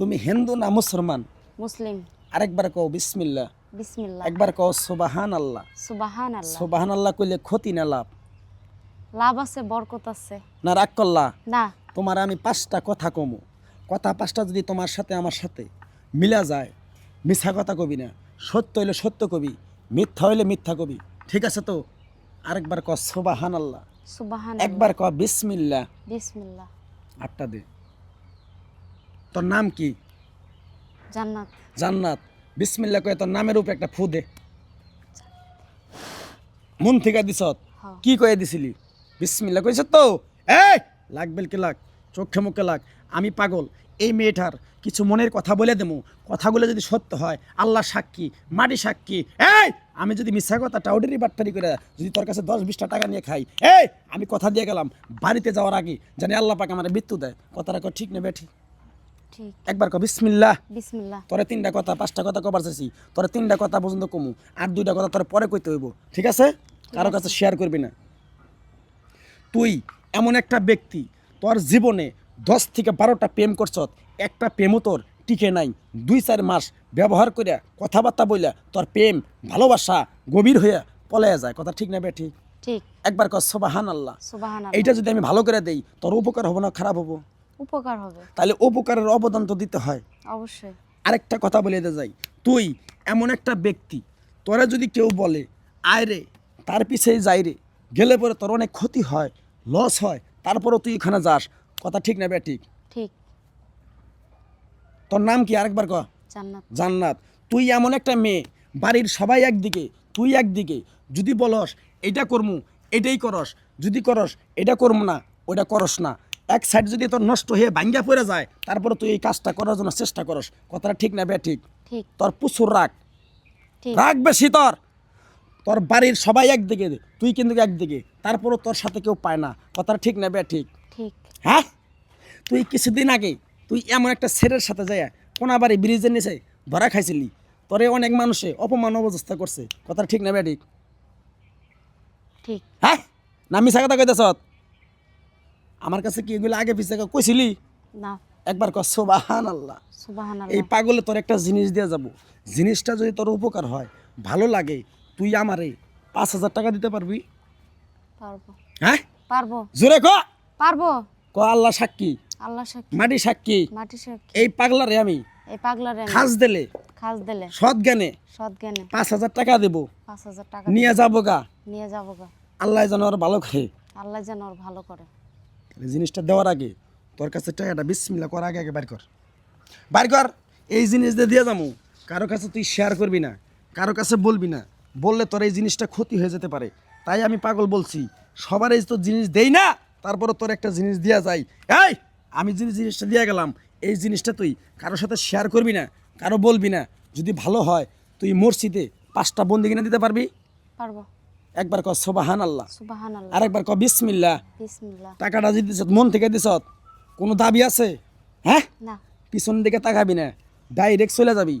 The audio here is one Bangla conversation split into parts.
তুমি হিন্দু না মুসলমান? মুসলিম। আরেকবার কও বিসমিল্লা বিসমিল্লাহ। একবার কও সুবাহান আল্লাহ সুবাহান আল্লাহ সুবাহান আল্লাহ কইলে ক্ষতি না লাভ? লাভ আছে বরকত আছে। না রাগ করলা? না। তোমার আমি পাঁচটা কথা কমু। কথা পাঁচটা যদি তোমার সাথে আমার সাথে মিলা যায় মিথ্যা কথা কবি না। সত্য হইলে সত্য কবি মিথ্যা হইলে মিথ্যা কবি। ঠিক আছে তো? আরেকবার ক সুবাহান আল্লাহ সুবাহান একবার ক বিসমিল্লা বিসমিল্লাহ। আটটা দে। তোর নাম কি? জান্নাত। জান্নাত। বিসমিল্লা কয়ে তোর নামের উপরে একটা ফু দে। মন থেকে দিছত হ্যাঁ। কি কয়ে দিছিলি? বিসমিল্লা কইছ তো? এই! লাগবেল কে লাগ চোখে মুখে লাগ। আমি পাগল। এই মেয়েটার কিছু মনের কথা বলে দেবো কথাগুলো যদি সত্য হয় আল্লাহ সাক্ষী মাটি সাক্ষী। এই! আমি যদি মিথ্যা কথা টাউডারি বাট্টারি করে যদি তোর কাছে দশ বিশটা টাকা নিয়ে খাই এই! আমি কথা দিয়ে গেলাম। বাড়িতে যাওয়ার আগে জানি আল্লাহ পাক আমার মৃত্যু দেয়। কথাটা ঠিক নেবে ঠিক একবার ক বিসমিল্লা বিসমিল্লাহ। তোরে তিনটা কথা পাঁচটা কথা কবার চাইছি। তোরে তিনটা কথা পর্যন্ত কমু আর দুইটা কথা তোরে পরে কইতে হইব। ঠিক আছে? কারও কাছে শেয়ার করবি না। তুই এমন একটা ব্যক্তি তোর জীবনে দশ থেকে বারোটা প্রেম করছ একটা প্রেমও তোর টিকে নাই। দুই চার মাস ব্যবহার করিয়া কথাবার্তা বইলা তোর প্রেম ভালোবাসা গভীর হইয়া পলাইয়া যায়। কথা ঠিক না বে ঠিক। ঠিক একবার কর সবাহান আল্লাহ এইটা যদি আমি ভালো করে দেই তোর উপকার হব না খারাপ হব? উপকার হবে। তাহলে উপকারের অবদান তো দিতে হয়। অবশ্যই। আরেকটা কথা বলে দে যাই তুই এমন একটা ব্যক্তি তোরা যদি কেউ বলে আয় রে তার পিছেই যাই রে গেলে পরে তোর অনেক ক্ষতি হয় লস হয় তারপরও তুই এখানে যাস। কথা ঠিক না ঠিক ঠিক। তোর নাম কি আরেকবার ক জান্নাত। জান্নাত। তুই এমন একটা মেয়ে বাড়ির সবাই একদিকে তুই একদিকে যদি বলস এটা করমু এটাই করস যদি করস এটা করমু না ওটা করস না। এক সাইড যদি তোর নষ্ট হয়ে ভাঙ্গা পড়ে যায় তারপরে তুই এই কাজটা করার জন্য চেষ্টা করস। কথাটা ঠিক না বে ঠিক? ঠিক। তোর প্রচুর রাগ। রাগ বেশি তোর। তোর বাড়ির সবাই একদিকে তুই কিন্তু একদিকে। তারপরও তোর সাথে কেউ পায় না। কথাটা ঠিক না বে ঠিক? ঠিক। হ্যাঁ? তুই কিছুদিন আগে তুই এমন একটা ছেলের সাথে যায় কোনা বাড়ি ব্রিজের নিচে ধরা খাইছিলি। তোরে অনেক মানুষে অপমান অবস্থা করছে। কথাটা ঠিক না বে ঠিক? ঠিক। হ্যাঁ? না মিশা কথা কইতেছ? আমার কাছে কি এগুলো আগে পিছিয়ে কইছিলি? না। একবার কর সোবাহান আল্লাহ এই পাগলে তোর একটা জিনিস দিয়ে যাব। জিনিসটা যদি তোর উপকার হয় ভালো লাগে তুই আমারে পাঁচ হাজার টাকা দিতে পারবি? পারব। হ্যাঁ? পারব। জোরে ক। পারব। ক আল্লাহ সাক্ষী। আল্লাহ সাক্ষী। মাটি সাক্ষী। মাটি সাক্ষী। এই পাগলারে আমি এই পাগলারে খাস দিলে। খাস দিলে। সৎ জ্ঞানে। সৎ জ্ঞানে। পাঁচ হাজার টাকা দেবো। পাঁচ হাজার টাকা নিয়ে যাব গা। নিয়ে যাব গা। আল্লাহ যেন ওর ভালো করে। আল্লাহ যেন ওর ভালো করে। জিনিসটা দেওয়ার আগে তোর কাছে টাকাটা বিসমিল্লা করার আগে আগে বাইর কর। বাইর কর, এই জিনিস দিয়ে দিয়ে যাব। কারও কাছে তুই শেয়ার করবি না, কারও কাছে বলবি না। বললে তোর এই জিনিসটা ক্ষতি হয়ে যেতে পারে। তাই আমি পাগল বলছি, সবার এই তো জিনিস দেই না তারপরে তোর একটা জিনিস দেওয়া যায়। এই, আমি যে জিনিসটা দিয়ে গেলাম, এই জিনিসটা তুই কারোর সাথে শেয়ার করবি না, কারও বলবি না। যদি ভালো হয়, তুই মসজিদে পাঁচটা বন্দি কিনে দিতে পারবি? পারব। একবার ক সোবাহান আল্লাহ আর একবার ক বিসমিল্লা টাকাটা যদি মন থেকে দিছত কোনো দাবি আছে? হ্যাঁ? পিছন দিকে তাকাবি না ডাইরেক্ট চলে যাবি।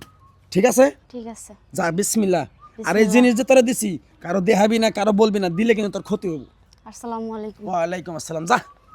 ঠিক আছে? ঠিক আছে। যা বিসমিল্লা আর এই জিনিস যে তোরা দিছি কারও দেহাবি না কারও বলবি না দিলে কিন্তু তোর ক্ষতি হবে। আসসালামু আলাইকুম। ওয়ালাইকুম আসসালাম যা।